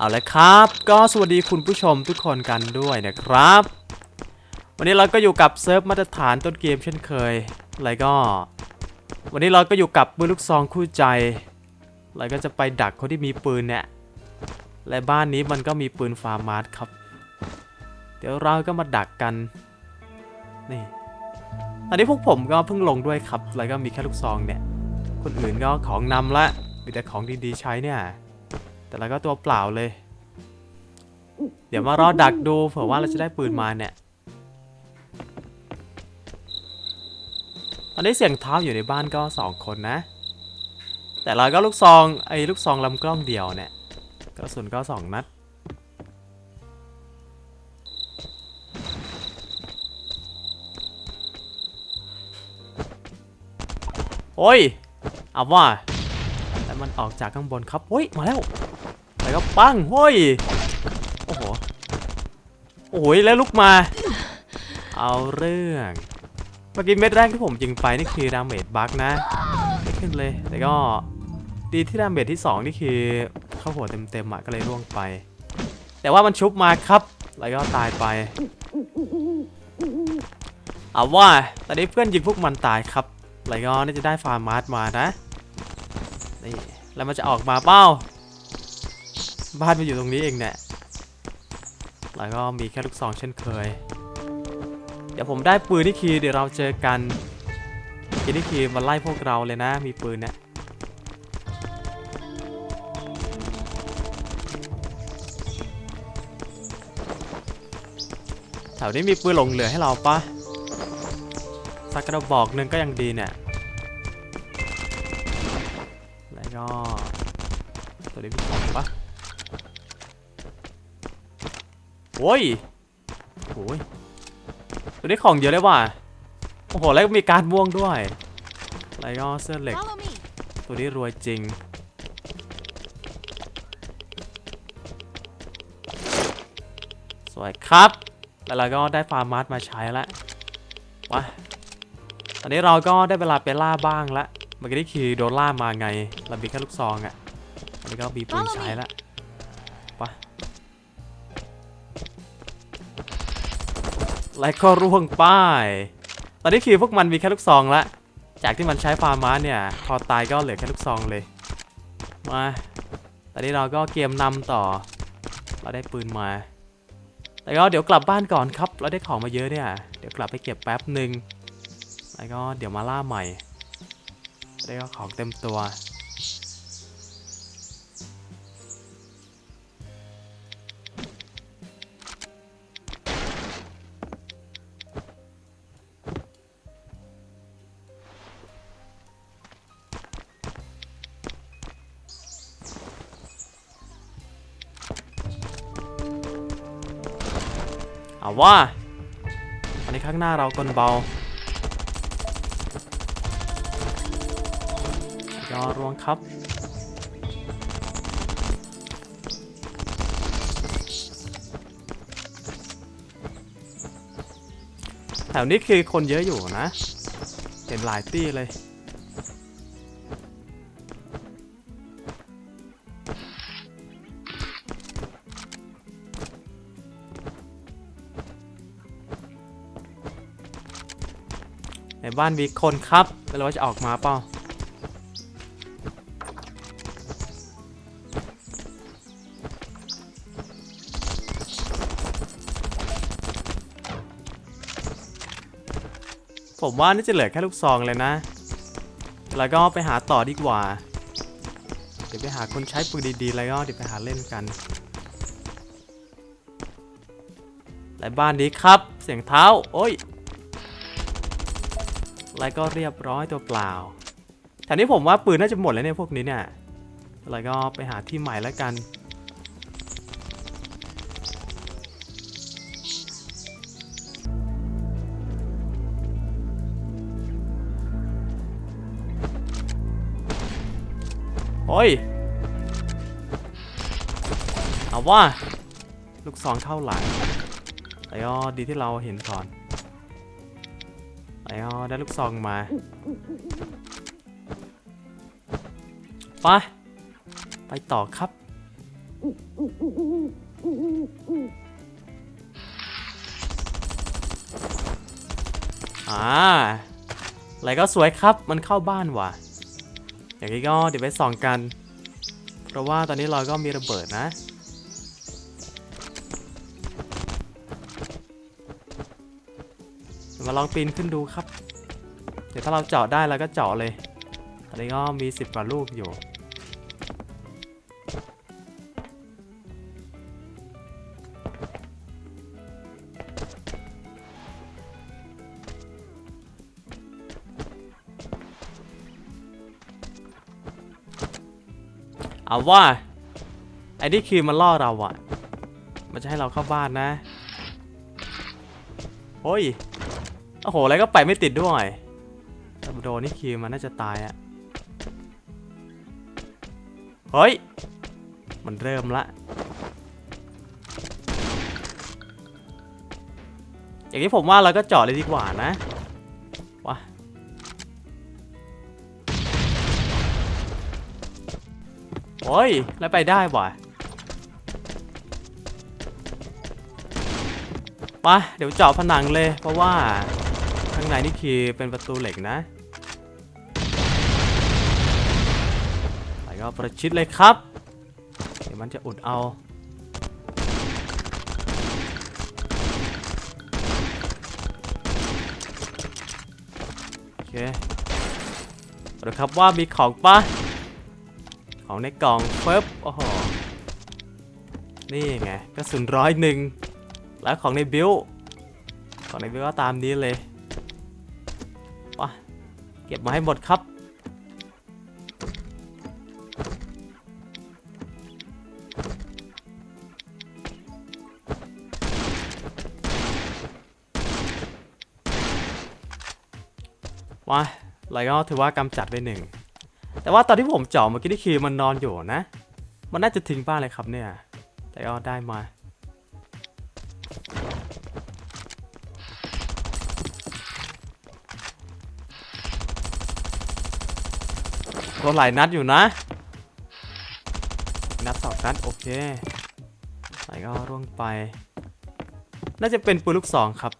เอาละครับ ก็สวัสดีคุณผู้ชมทุกคนกันด้วยนะครับ วันนี้เราก็อยู่กับเซิร์ฟมาตรฐานต้นเกมเช่นเคยแล้วก็ วันนี้เราก็อยู่กับปืนลูกซองคู่ใจแล้วก็จะไปดักคนที่มีปืนเนี่ยและบ้านนี้มันก็มีปืนฟาร์มาร์ครับ เดี๋ยวเราก็มาดักกันนี่อันนี้พวกผมก็เพิ่งลงด้วยครับ แล้วก็มีแค่ลูกซองเนี่ย คนอื่นก็ของนำละ มีแต่ของดีๆใช้เนี่ย แต่เราก็ตัวเปล่าเลย เดี๋ยวมารอดักดูเผื่อว่าเราจะได้ปืนมาเนี่ย ตอนนี้เสียงเท้าอยู่ในบ้านก็สองคนนะ แต่เราก็ลูกซองไอ้ลูกซองลำกล้องเดียวเนี่ยกระสุนก็สองนัดโอ้ยเอาว่าแล้วมันออกจากข้างบนครับเฮ้ย มาแล้ว แล้วก็ปังเฮ้ยโอ้โหโอ้ยแล้วลุกมา เอาเรื่องเมื่อกี้เม็ดแรกที่ผมยิงไปนี่คือดาเมจบักนะไม่ขึ้นเลยแต่ก็ดีที่ดาเมจที่ 2 นี่คือเข้าหัวเต็มๆอะก็เลยร่วงไป แต่ว่ามันชุบมาครับ แล้วก็ตายไปเอาว่าตอนนี้เพื่อนยิงพวกมันตายครับแล้วก็น่าจะได้ฟาร์มาร์สมานะนี่แล้วมันจะออกมาเป้า บ้านมันอยู่ตรงนี้เองเนี่ยแล้วก็มีแค่ลูกซองเช่นเคย เดี๋ยวผมได้ปืนที่คีเดี๋ยวเราเจอกันคีย์ที่คีมาไล่พวกเราเลยนะ มีปืนเนี่ยแถวนี้มีปืนหลงเหลือให้เราปะสักกระบอกหนึ่งก็ยังดีเนี่ยแล้วก็ตัวนี้มีของปะ โอ้ยโอ้ยตัวนี้ของเยอะเลยว่ะ โอ้โห แล้วก็มีการดม่วงด้วยแล้วก็เสื้อเหล็ก Follow me. ตัวนี้รวยจริง สวยครับ แล้วเราก็ได้ฟาร์มาร์สมาใช้แล้วว้าตอนนี้เราก็ได้เวลาไปล่าบ้างละเมื่อกี้นี่คือโดนล่ามาไง เรามีแค่ลูกซองอะ่ะตอนนี้ก็มีปืนใช้ละไป แล้วก็ร่วงป้าย ตอนนี้คือพวกมันมีแค่ลูกซองละ จากที่มันใช้ฟาร์มาเนี่ย พอตายก็เหลือแค่ลูกซองเลย มา ตอนนี้เราก็เกมนำต่อ เราได้ปืนมา แต่ก็เดี๋ยวกลับบ้านก่อนครับ เราได้ของมาเยอะเนี่ย เดี๋ยวกลับไปเก็บแป๊บหนึ่งแล้วก็เดี๋ยวมาล่าใหม่ ได้ก็ของเต็มตัว เอาว่าอันนี้ข้างหน้าเรากลเบาก็รวงครับแถวนี้คือคนเยอะอยู่นะ เห็นหลายตี้เลย ในบ้านมีคนครับไม่รู้ว่าจะออกมาเปล่าผมว่าน่าจะเหลือแค่ลูกซองเลยนะ แล้วก็ไปหาต่อดีกว่า เดี๋ยวไปหาคนใช้ปืนดีๆ แล้วก็เดี๋ยวไปหาเล่นกันและบ้านนี้ครับ เสียงเท้า โอ้ย แล้วก็เรียบร้อยตัวเปล่าแถวนี้ผมว่าปืนน่าจะหมดแล้วเนี่ยพวกนี้เนี่ยแล้วก็ไปหาที่ใหม่แล้วกันโอ้ย เอาว่า ลูกซองเข้าหลังแล้วก็ดีที่เราเห็นก่อน แล้วได้ลูกซองมาไปไปต่อครับ อ่าอะไรก็สวยครับ มันเข้าบ้านว่ะ อย่างนี้ก็เดี๋ยวไปส่องกัน เพราะว่าตอนนี้เราก็มีระเบิดนะ มาลองปีนขึ้นดูครับ เดี๋ยวถ้าเราเจาะได้เราก็เจาะเลย ตอนนี้ก็มี10กว่าลูกอยู่ เอาว่าไอ้นี่คือมันล่อเราอะมันจะให้เราเข้าบ้านนะ โอ้ย โอ้โหแล้วก็ไปไม่ติดด้วยตับโดนี่คือมันน่าจะตายอะเฮ้ย มันเริ่มละ อย่างนี้ผมว่าเราก็จาะเลยดีกว่านะวะโอ้ย แล้วไปได้ว่ะไปะเดี๋ยวเจาะผนังเลยเพราะว่า ข้างในนี่คือเป็นประตูเหล็กนะไปก็ประชิดเลยครับ เดี๋ยวมันจะอุดเอาโอเคดูครับว่ามีของปะของในกล่องปึ๊บโอ้โหนี่ไงกระสุนร้อยหนึ่งแล้วของในบิลของในบิลก็ตามนี้เลย เก็บมาให้หมดครับ ว้าแล้วก็ถือว่ากำจัดไปหนึ่ง แต่ว่าตอนที่ผมเจาะเมื่อกี้นี่คือมันนอนอยู่นะ มันน่าจะทิ้งบ้านเลยครับเนี่ย แต่ก็ได้มา โดนหลายนัดอยู่นะ นัดสองนัดโอเคไหลก็ร่วงไป น่าจะเป็นปืนลูกสองครับ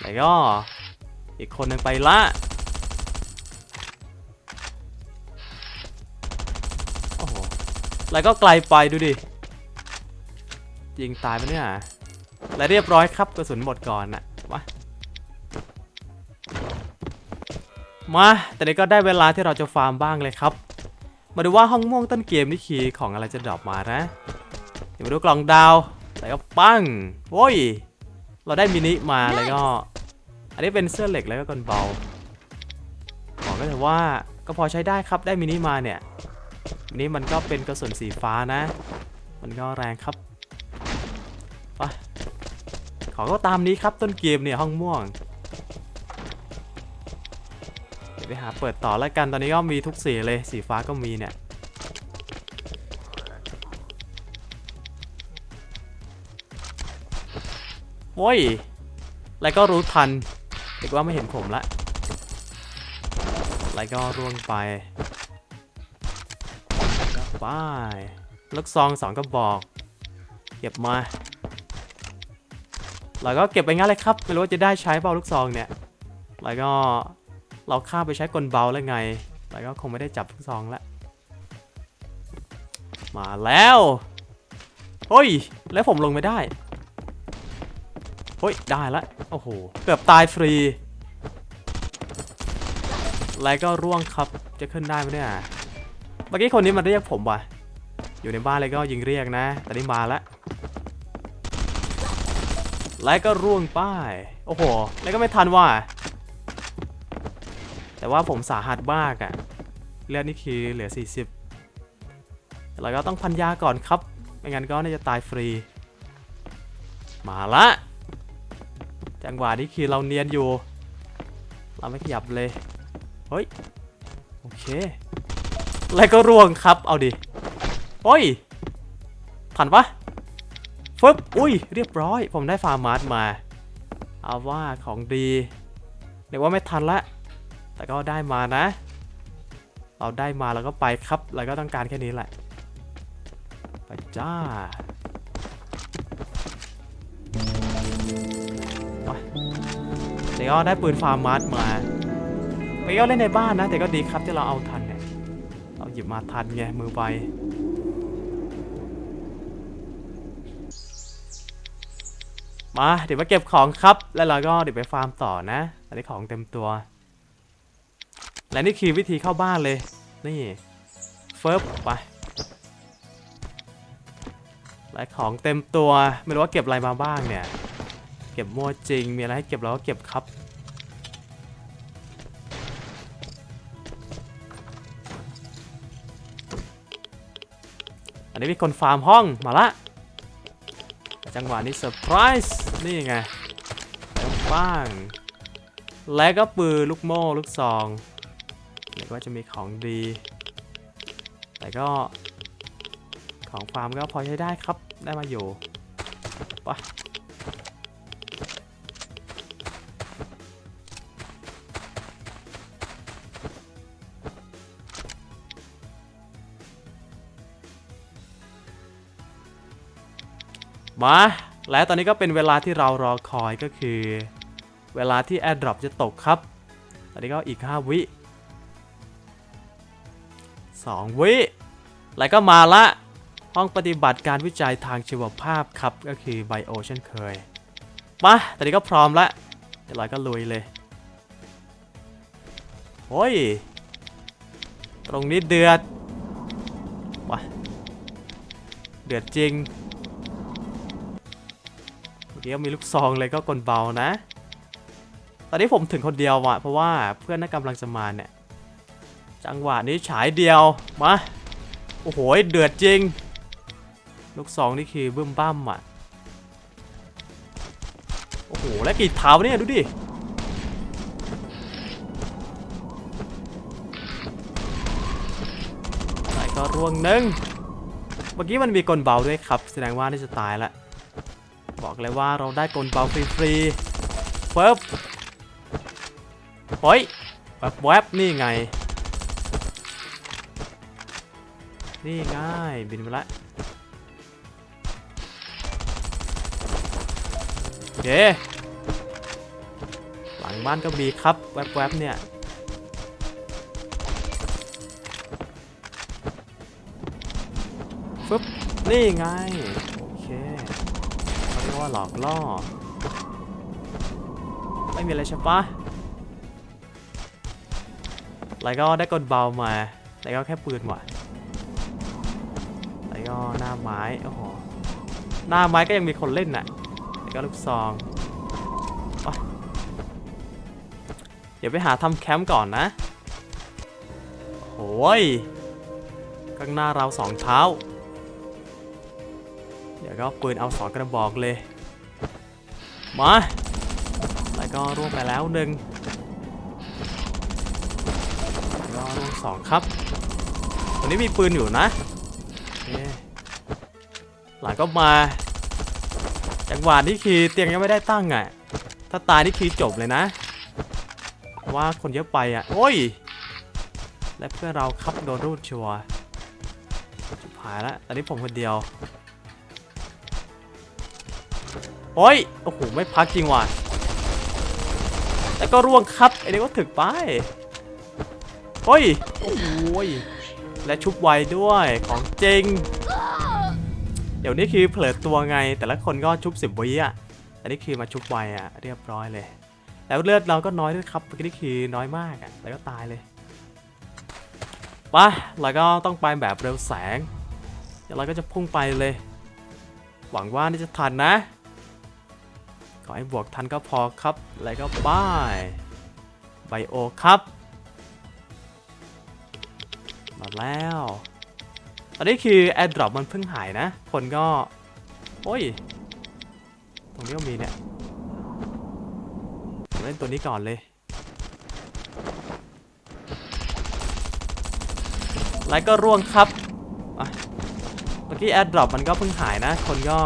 แล้วก็อีกคนหนึ่งไปละ โอ้โหแล้วก็ไกลไปดูดิ ยิงตายไปเนี่ย และเรียบร้อยครับกระสุนหมดก่อนนะ มาแต่นี้ก็ได้เวลาที่เราจะฟาร์มบ้างเลยครับ มาดูว่าห้องม่วงต้นเกมนี่คีย์ของอะไรจะดรอปมานะ เดี๋ยวมาดูกล่องดาวแล้วก็ปังโว้ย เราได้มินิมาแล้วก็ อันนี้เป็นเสื้อเหล็กแล้วก็กลเบาบอกก็ถือว่าก็พอใช้ได้ครับได้มินิมาเนี่ยมินิมันก็เป็นกระสุนสีฟ้านะ มันก็แรงครับไปขอก็ตามนี้ครับต้นเกมเนี่ยห้องม่วง ไปหาเปิดต่อแล้วกันตอนนี้ก็มีทุกสีเลยสีฟ้าก็มีเนี่ยโว้ยแล้วก็รู้ทันเด็กว่าไม่เห็นผมละแล้วก็ร่วงไปไปลูกซองสองกระบอก เก็บมาแล้วก็เก็บไปงั้นเลยครับ ไม่รู้ว่าจะได้ใช้เปล่าลูกซองเนี่ย แล้วก็ เราข้าไปใช้กลเบาแล้วไงแล้วก็คงไม่ได้จับลูกซองละ มาแล้วเฮ้ย แล้วผมลงไม่ได้เฮ้ย ได้ละ โอ้โห เกือบตายฟรี แล้วก็ร่วงครับ จะขึ้นได้ไหมเนี่ย เมื่อกี้คนนี้มันเรียกผมว่ะ อยู่ในบ้านเลยก็ยิงเรียกนะ แต่นี่มาแล้วแล้วก็ร่วงป้าย โอ้โห แล้วก็ไม่ทันว่ะ แต่ว่าผมสาหัสมากอะเลือดนี่คือเหลือ 40แล้วก็ต้องพันยาก่อนครับ ไม่งั้นก็น่าจะตายฟรี มาละ จังหวะนี้คือเราเนียนอยู่ เราไม่ขยับเลย เฮ้ย โอเค แล้วก็ร่วงครับ เอาดิโอ้ยทันปะฟึบอุ้ย เรียบร้อย ผมได้ฟาร์มาร์มา เอาว่าของดีเรียกว่าไม่ทันละ แต่ก็ได้มานะ เราได้มาเราก็ไปครับเราก็ต้องการแค่นี้แหละ ไปจ้าไปเดี๋ยวก็ได้ปืนฟาร์มัสมาไปก็เล่นในบ้านนะ แต่ก็ดีครับที่เราเอาทันเนี่ยเราหยิบมาทันไงมือไปมาเดี๋ยวมาเก็บของครับ แล้วเราก็เดี๋ยวไปฟาร์มต่อนะ อันนี้ของเต็มตัว และนี่คือวิธีเข้าบ้านเลย นี่เฟิร์บไปและของเต็มตัวไม่รู้ว่าเก็บอะไรมาบ้างเนี่ย เก็บมั่วจริงมีอะไรให้เก็บเราก็เก็บครับ อันนี้มีคนฟาร์มห้องมาละ จังหวะนี้เซอร์ไพรส์นี่ไงบ้าง และก็ปืนลูกโม่ลูกซอง ว่าจะมีของดี แต่ก็ของฟาร์มก็พอใช้ได้ครับ ได้มาอยู่ไปมา และตอนนี้ก็เป็นเวลาที่เรารอคอยก็คือ เวลาที่ AirDrop จะตกครับ ตอนนี้ก็อีก 5 วิ 2 วิแล้วก็มาละ ห้องปฏิบัติการวิจัยทางชีวภาพครับ ก็คือไบโอเช่นเคย มาตอนนี้ก็พร้อมล้วเดี๋ยวเราก็ลุยเลยโอ้ย ตรงนี้เดือดมาเดือดจริงเมื่อกี้ก็มีลูกซองเลยก็กลเบานะ ตอนนี้ผมถึงคนเดียวว่ะเพราะว่าเพื่อนน่ากำลังจะมาเนี่ย จังหวะนี้ฉายเดียว มา โอ้โห เดือดจริง ลูกซองนี่คือบึ้มบ้ามอะ โอ้โห แล้วกี่เท้าเนี่ยดูดิไหนก็ร่วงหนึ่งเมื่อกี้มันมีกลเบาด้วยครับ แสดงว่านี่จะตายล้วบอกเลยว่าเราได้กลเบาฟรีๆเฟิบเฮ้ยแวบแวบๆนี่ไง นี่ง่ายบินไปละโอเคหลังบ้านก็มีครับ แวบๆเนี่ยฟึบนี่ไง โอเคเขาเรียกว่าหลอกล่อ ไม่มีอะไรใช่ปะแล้วก็ได้กดเบามา แล้วก็แค่ปืนว่ะ ก็หน้าไม้ โอ้โห หน้าไม้ก็ยังมีคนเล่นน่ะแล้วก็ลูกซอง เดี๋ยวไปหาทำแคมป์ก่อนนะโอ้ยข้างหน้าเราสองเท้า เดี๋ยวก็ปืนเอาสองกระบอกเลย มา แล้วก็ร่วงไปแล้วหนึ่งก็ร่วงสองครับ ตัวนี้มีปืนอยู่นะ หลังก็มาจังหวะนี้คือเตียงยังไม่ได้ตั้งอะ ถ้าตายนี่คือจบเลยนะ ว่าคนเยอะไปอะ โอ้ย และเพื่อนเราครับโดนรูดชัวร์ชิบหายแล้วตอนนี้ผมคนเดียว โอ้ย โอ้โห ไม่พักจริงว่ะแล้วก็ร่วงครับไอ้นี่ก็ถึกไป โอ้ย โอ้ย และชุบไวด้วยของจริง เดี๋ยวนี้คือเผลอตัวไง แต่ละคนก็ชุบสิบวิอะอันนี้คือมาชุบไวอะเรียบร้อยเลย แล้วเลือดเราก็น้อยด้วยครับเมื่อกี้นี่คือน้อยมากอะแล้วก็ตายเลยไปแล้วก็ต้องไปแบบเร็วแสงเดี๋ยวเราก็จะพุ่งไปเลย หวังว่านี่จะทันนะขอให้บวกทันก็พอครับ แล้วก็ป้ายไบโอครับ มาแล้ว ตอนนี้คือ AirDrop มันเพิ่งหายนะ คนก็ โอ้ย ตรงนี้ก็มีเนี่ยเล่นตัวนี้ก่อนเลย แล้วก็ร่วงครับเมื่อกี้ AirDrop มันก็เพิ่งหายนะ คนก็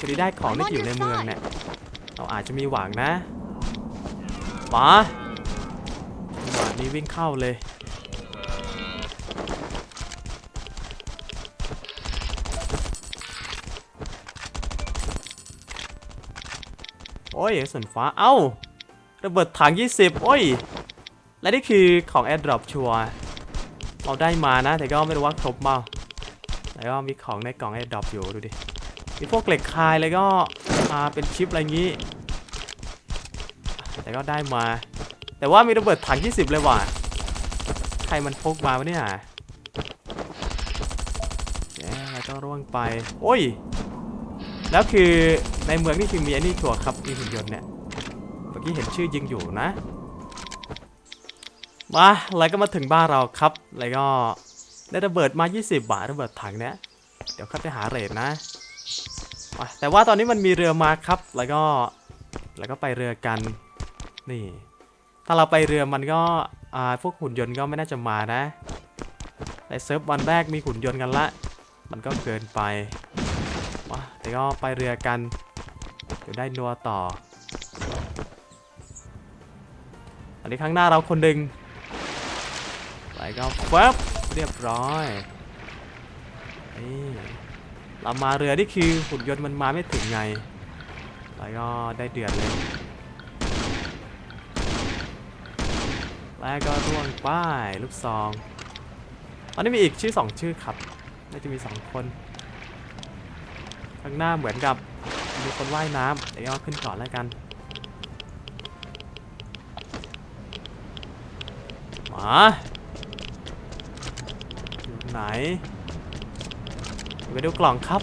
จะได้ของที่อยู่ในเมืองเนี่ย เราอาจจะมีหวังนะมาจังหวะนี้วิ่งเข้าเลย อ้ยส่วนฟ้า เอ้า ระเบิดถัง 20 โอ้ย และนี่คือของ AirDrop ชัวเราได้มานะ แต่ก็ไม่รู้ว่าครบเปล่าแล้วก็มีของในกล่อง AirDrop อยู่ดูดิ มีพวกเหล็กคายแล้วก็มาเป็นชิปอะไรงี้ แต่ก็ได้มา แต่ว่ามีระเบิดถัง 20 เลยว่ะ ใครมันพกมาวะเนี่ยแย่แล้วก็ร่วงไป โอ้ย แล้วคือในเมืองนี่คือมีอ้นี่ถั่วครับมีหุ่นยนต์เนี่ยเมื่อกี้เห็นชื่อยิงอยู่นะมาแล้วก็มาถึงบ้านเราครับแล้วก็ได้ระเบิดมา 20 บาทระเบิดถังเนี้ยเดี๋ยวเข้าไปหาเรทนะมาแต่ว่าตอนนี้มันมีเรือมาครับ แล้วก็แล้วก็ไปเรือกันนี่ ถ้าเราไปเรือมันก็อ่าพวกหุ่นยนต์ก็ไม่น่าจะมานะในเซิร์ฟวันแรกมีหุ่นยนต์กันละ มันก็เกินไป มาแต่ก็ไปเรือกัน เดี๋ยวได้นัวต่อ อันนี้ข้างหน้าเราคนหนึ่งไปก็ฟับเรียบร้อยนี่เรามาเรือนี่คือหุ่นยนต์มันมาไม่ถึงไงแล้วก็ได้เดือดเลยแล้วก็ร่วงป้ายลูกซอง ตอนนี้มีอีกชื่อสองชื่อครับ น่าจะมีสองคน ข้างหน้าเหมือนกับมีคนว่ายน้ำเดี๋ยวเอาขึ้นก่อนแล้วกันมาอยู่ไหนไปดูกล่องครับ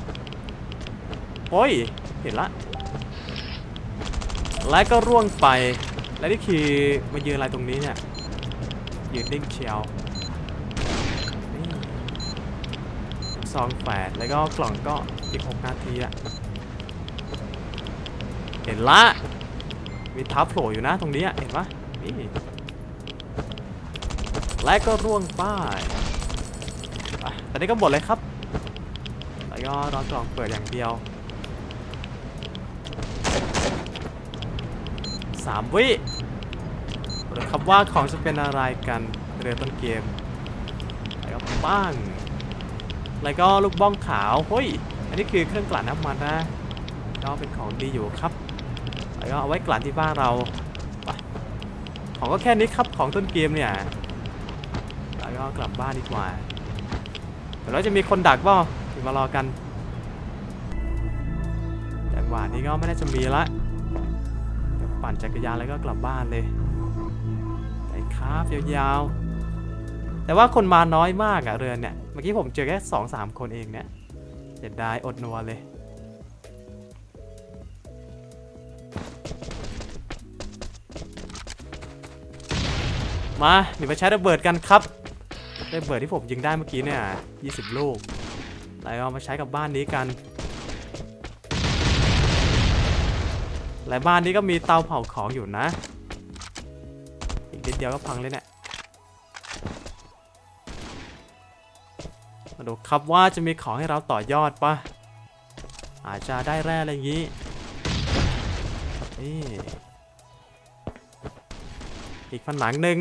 โอ้ยเห็นละ และก็ร่วงไป และนี่คือมายืนอะไรตรงนี้เนี่ย ยืนนิ่งเชียวซองแฝดแล้วก็กล่องก็ อีก6นาทีอะเห็นละ มีท้าโผล่อยู่นะตรงนี้อะเห็นปะนี่ และก็ร่วงป้ายตอนนี้ก็หมดเลยครับแล้วก็รอกล่องเปิดอย่างเดียวสามวิหรือครับว่าของจะเป็นอะไรกันเรือต้นเกมแล้วก็ป้างแล้วก็ลูกบ้องขาว เฮ้ย อันนี้คือเครื่องกลั่นน้ำมันนะก็เป็นของดีอยู่ครับแล้วก็เอาไว้กลั่นที่บ้านเราไปของก็แค่นี้ครับของต้นเกมเนี่ยแล้วก็กลับบ้านดีกว่าเดี๋ยวเราจะมีคนดักเปล่าถึงมารอกันจังหวะนี้ก็ไม่น่าจะมีละเดี๋ยวปั่นจักรยานแล้วก็กลับบ้านเลยไปครับยาวๆแต่ว่าคนมาน้อยมากอะเรือนเนี่ย เมื่อกี้ผมเจอแค่สองสามคนเองเนี่ย เสียดายอดนัวเลย มาเดี๋ยวมาใช้ระเบิดกันครับระเบิดที่ผมยิงได้เมื่อกี้เนี่ย 20 ลูกแล้วเอามาใช้กับบ้านนี้กันและบ้านนี้ก็มีเตาเผาของอยู่นะ อีกนิดเดียวก็พังเลยเนี่ย มาดูครับว่าจะมีของให้เราต่อยอดปะอาจจะได้แร่อะไรอย่างนี้นี่อีกผนังหนึ่ง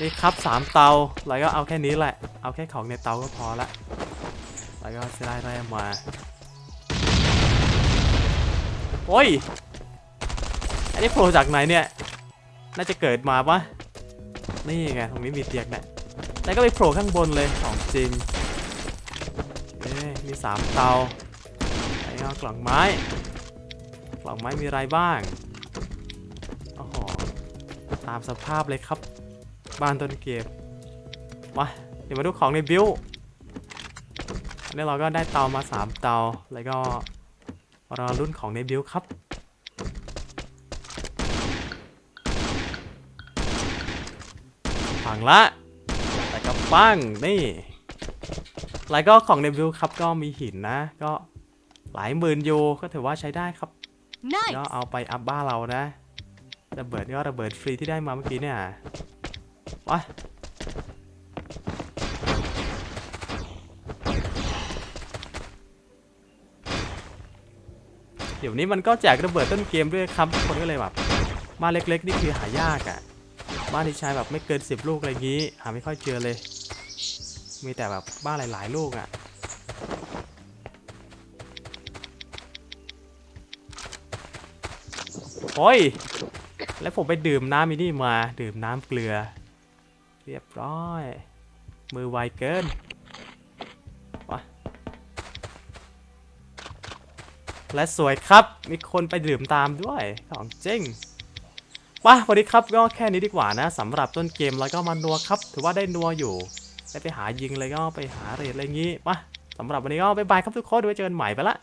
นี่ครับสามเตาแล้วก็เอาแค่นี้แหละ เอาแค่ของในเตาก็พอละแล้วก็จะได้แร่มา โอ้ย อันนี้โผล่จากไหนเนี่ย น่าจะเกิดมาปะนี่ไง ตรงนี้มีเตียงเนี่ย แล้วก็ไปโผล่ข้างบนเลยของจริงมีสามเตาแล้วก็กล่องไม้ กล่องไม้มีอะไรบ้างโอ้โหตามสภาพเลยครับ บ้านต้นเกมมาเดี๋ยวมาดูของในบิวอันนี้เราก็ได้เตามา3เตา แล้วก็รอรุ่นของในบิวครับพังละ ปั้งนี่แล้วก็ของในบิวครับก็มีหินนะ ก็หลายหมื่นโยก็ถือว่าใช้ได้ครับ Nice. ก็เอาไปอัพบ้านเรานะระเบิดก็ระเบิดฟรีที่ได้มาเมื่อกี้เนี่ยว้าเดี๋ยวนี้มันก็แจกระเบิดต้นเกมด้วยครับคนก็เลยแบบบ้านเล็กๆนี่คือหายากอะ่ะ บ้านที่ใช้แบบไม่เกิน 10 ลูกอะไรอย่างนี้ หาไม่ค่อยเจอเลย มีแต่แบบบ้านหลาย ๆ ลูกอะโอ้ย แล้วผมไปดื่มน้ำอีนี่มา ดื่มน้ำเกลือ เรียบร้อย มือไวเกินวะและสวยครับ มีคนไปดื่มตามด้วย ของจริง ว่าวันนี้ครับก็แค่นี้ดีกว่านะสำหรับต้นเกมแล้วก็มานัวครับ ถือว่าได้นัวอยู่ ได้ไปหายิงเลยก็ไปหาเรทอะไรงี้ปะสำหรับวันนี้ก็บายบายครับทุกคนไว้เจอกันใหม่ไปละ